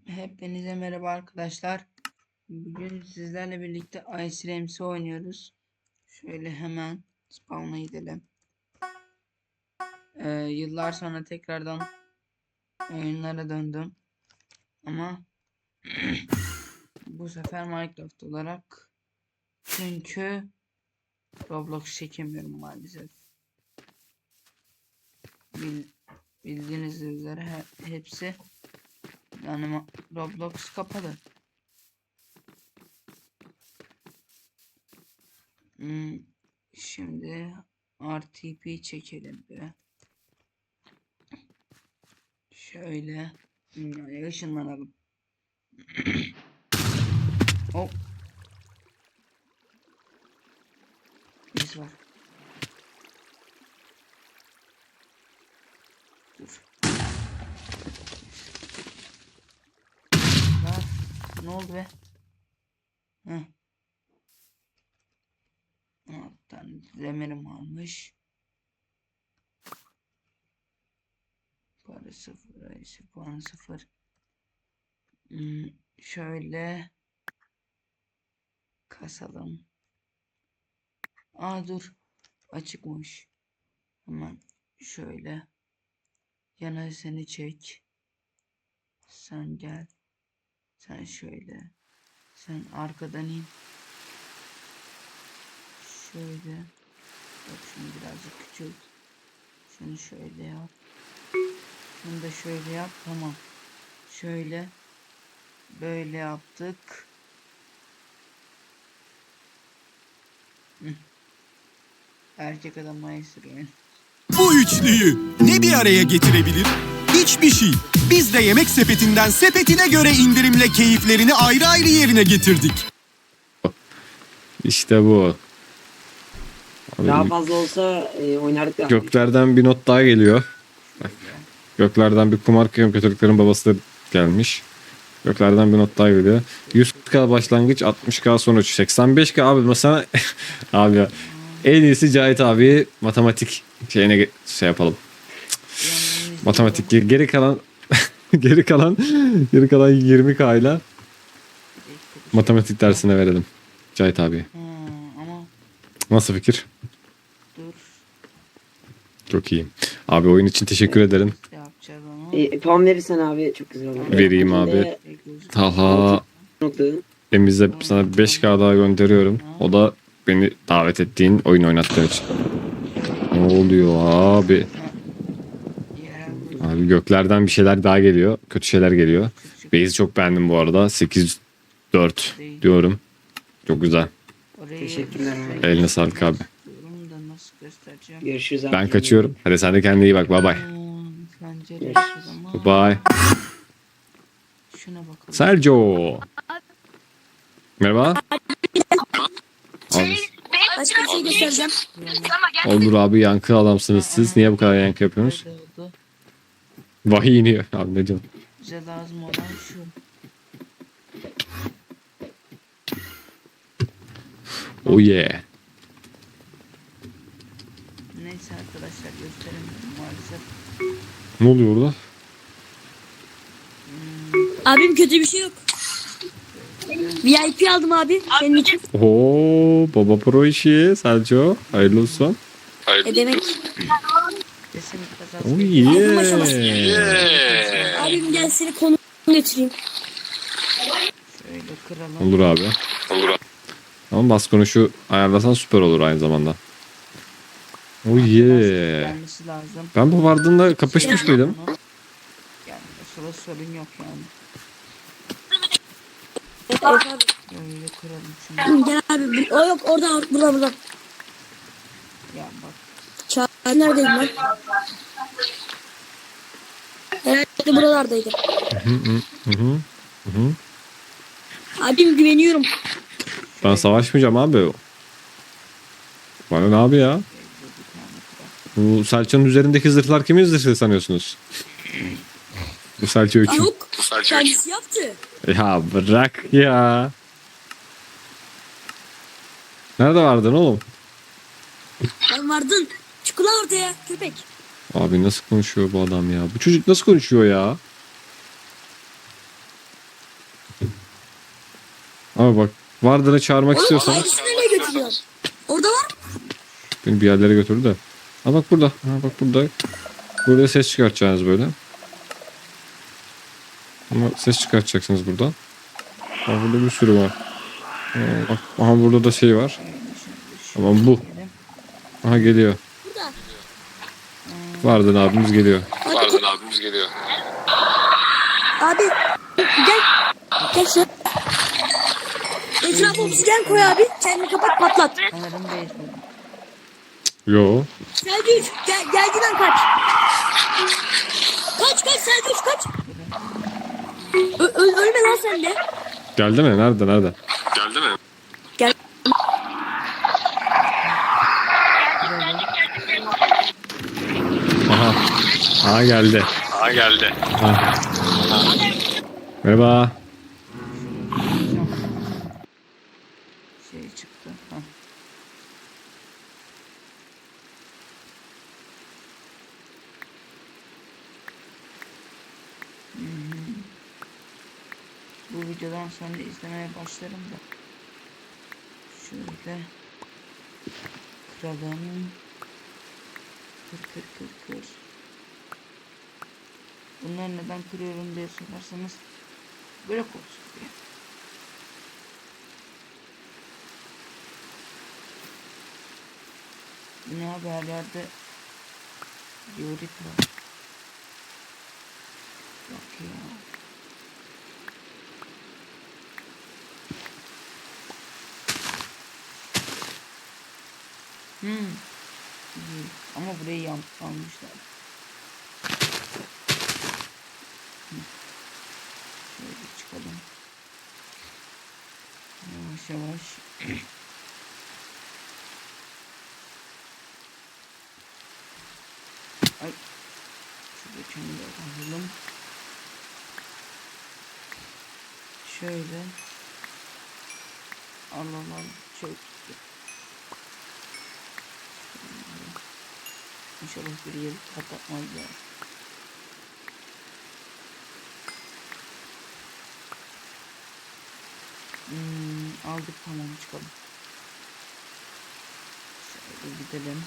Hepinize merhaba arkadaşlar. Bugün sizlerle birlikte Ice Rams'i oynuyoruz. Şöyle hemen spawn'a gidelim. Ee, yıllar sonra tekrardan oyunlara döndüm. Ama bu sefer Minecraft olarak çünkü Roblox çekemiyorum maalesef. Bil- bildiğiniz üzere he- hepsi yani Roblox kapalı. Hmm, şimdi RTP çekelim bir. Şöyle dünyaya ışınlanalım. Hop. Biz var. Dur. Lan, ne oldu be? Heh. Alttan demirim almış. Para sıfır, ayısı puan sıfır. Hmm, şöyle kasalım. Aa dur. Açıkmış. Hemen şöyle yana seni çek. Sen gel. Sen şöyle. Sen arkadan in. Şöyle. Bak şunu birazcık küçült. Şunu şöyle yap. Şunu da şöyle yap. Tamam. Şöyle. Böyle yaptık. Erkek adam mayısır yani. Bu üçlüyü ne bir araya getirebilir? Hiçbir şey. Biz de yemek sepetinden sepetine göre indirimle keyiflerini ayrı ayrı yerine getirdik. İşte bu. Abi, Daha fazla olsa e, oynardık da. göklerden bir not daha geliyor. Bak, Göklerden bir kumar kötülüklerin babası da gelmiş. Göklerden bir not daha geliyor. 100k başlangıç 60k sonuç 85k abi mesela abi ya, en iyisi Cahit abi matematik şeyine şey yapalım. Matematik geri kalan geri kalan geri kalan 20k ile matematik dersine verelim. Cahit abi. Ha, ama Nasıl fikir? dur. Çok iyi. Abi oyun için teşekkür ederim. Ne yapacağız onu? E, puan verirsen abi çok güzel olur. Vereyim abi. Talha nokta. Emiz'e sana 5k daha gönderiyorum. O da beni davet ettiğin oyun oynattığın için. Ne oluyor abi? Abi göklerden bir şeyler daha geliyor. Kötü şeyler geliyor. Beyzi çok beğendim bu arada. 8 4 diyorum. Çok güzel. Teşekkürler Eline sağlık abi. Görüşürüz. Ben kaçıyorum. Hadi sen de kendine iyi bak. Bye bye. Bye. şuna bakalım. Sergio. Merhaba. Abi, Başka bir şey göstereceğim. olur abi yankı adamsınız siz. Niye bu kadar yankı yapıyorsunuz? Vahiy iniyor. Abi ne diyorsun? Bize lazım olan şu. Oh yeah. Neyse arkadaşlar gösteremiyorum maalesef. Ne oluyor orada? Abim kötü bir şey yok. VIP aldım abi senin için. Oo baba pro işi Sergio. Hayırlı olsun. E demek Kazası. Oh yeah. abim gel seni konu götüreyim. Şöyle kıralım. Olur abi. Olur Ama bas konuşu ayarlasan süper olur aynı zamanda. Oh yeah. Ben bu vardığında kapışmış mıydım? Yani sıra sorun yok yani. Evet abi. Kıralım. Gel abi. O yok orada burada burada. Ya bak. Çağrı neredeydi lan? Herhalde buralardaydı. Hı hı. Hı hı. Abim güveniyorum. Ben savaşmayacağım abi. Bana ne abi ya? Bu Selçuk'un üzerindeki zırhlar kimin zırhı sanıyorsunuz? Bu Selçuk kim? Avuk kendisi yaptı. Ya bırak ya. Nerede vardın oğlum? Ben vardın. Çık ulan ortaya köpek. Abi nasıl konuşuyor bu adam ya? Bu çocuk nasıl konuşuyor ya? Ama bak Vardır'ı çağırmak Oğlum istiyorsan nereye? Orada var mı? beni bir yerlere götürdü de. Ha bak burada. Ha bak burada. Burada ses çıkartacaksınız böyle. Ama ses çıkartacaksınız buradan. Bak burada bir sürü var. Ha, bak, aha burada da şey var. Tamam bu. Aha geliyor. Vardın abimiz geliyor. Hadi abimiz geliyor. Abi gel. Gel sen. Etrafa obsidyen koy abi. Kendini kapat patlat. Yo. Selçuk gel, geldi lan kaç. Kaç kaç Selçuk kaç. Ö, ölme lan sen de. Geldi mi? Nerede? Nerede? Gel. Aha. Aha geldi. Aha geldi. Merhaba. Şey çıktı. Hah. Hı hı. Bu videodan sonra izlemeye başlarım da. Şöyle kıralım. Kır kır kır kır. Bunları neden kırıyorum diye sorarsanız böyle olsun diye. Bu ne abi her yerde diorit var. Bak ya. Hmm. Ama burayı yan almışlar. Hı. Şöyle çıkalım. Yavaş yavaş. Ay. Şurada kendi alalım. Şöyle. Allah. Çok. İnşallah bir yeri kapatmaz ya. Hmm, aldık tamam çıkalım. Şöyle gidelim.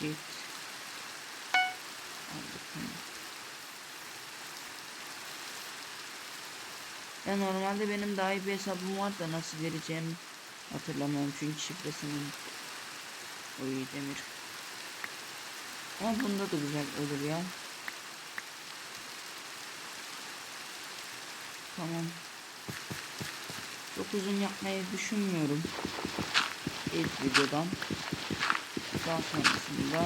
Git. Ya normalde benim daha iyi bir hesabım var da nasıl vereceğimi hatırlamıyorum çünkü şifresinin o iyi demir. Ama bunda da güzel olur ya. Tamam. Çok uzun yapmayı düşünmüyorum. İlk videodan. Daha sonrasında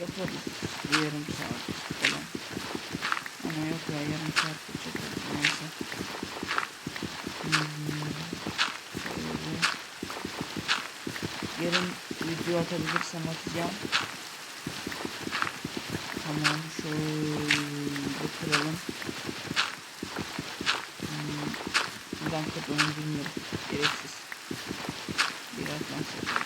yaparız. Bir yarım saat falan. Ama yok ya yarım saat de çok neyse. Hmm. Yarın video atabilirsem atacağım. Tamam şöyle kıralım. Hmm, buradan kırdığını bilmiyorum. Gereksiz. Birazdan sonra.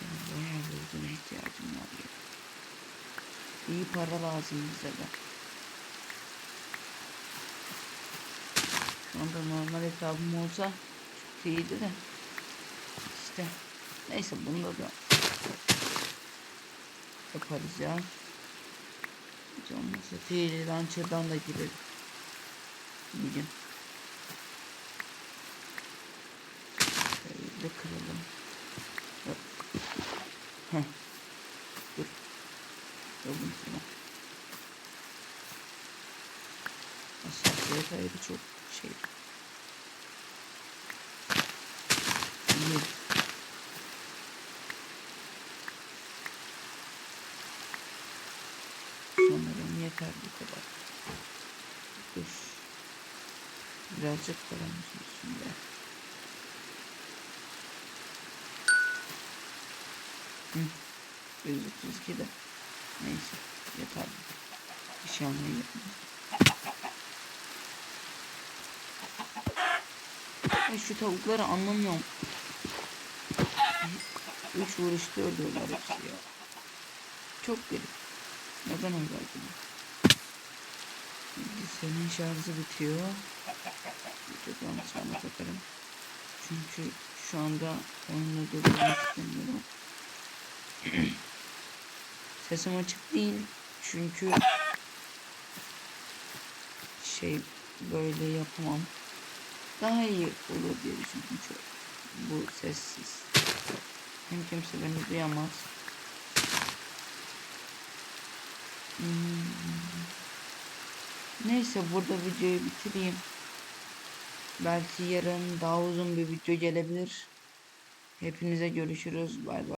Bayağı oduna ihtiyacım var ya. İyi para lazım bize de. Şu anda normal hesabım olsa çok iyiydi de işte. Neyse bunda da yaparız ya. Hiç olmazsa fiili lançadan da girelim. Gidin. Şöyle kıralım. Yok. Heh. Dur. Yoldum şuna. Aşağıya çok şey. 1 yeter bu kadar. Dur. Birazcık kalmış üstünde. Hı. 132 de. Neyse. Yeter. Bir şey anlayamıyorum. Ben şu tavukları anlamıyorum. Üç vuruşta öldürdüler hepsi ya. Çok garip. Neden öyle oldu? Senin şarjı bitiyor. Videodan sonra takarım. Çünkü şu anda oyunda durdurmak istemiyorum. Sesim açık değil. Çünkü şey böyle yapamam. Daha iyi olur diye düşündüm. Bu sessiz. Hem kimse beni duyamaz. Hmm. Neyse burada videoyu bitireyim. Belki yarın daha uzun bir video gelebilir. Hepinize görüşürüz. Bay bay.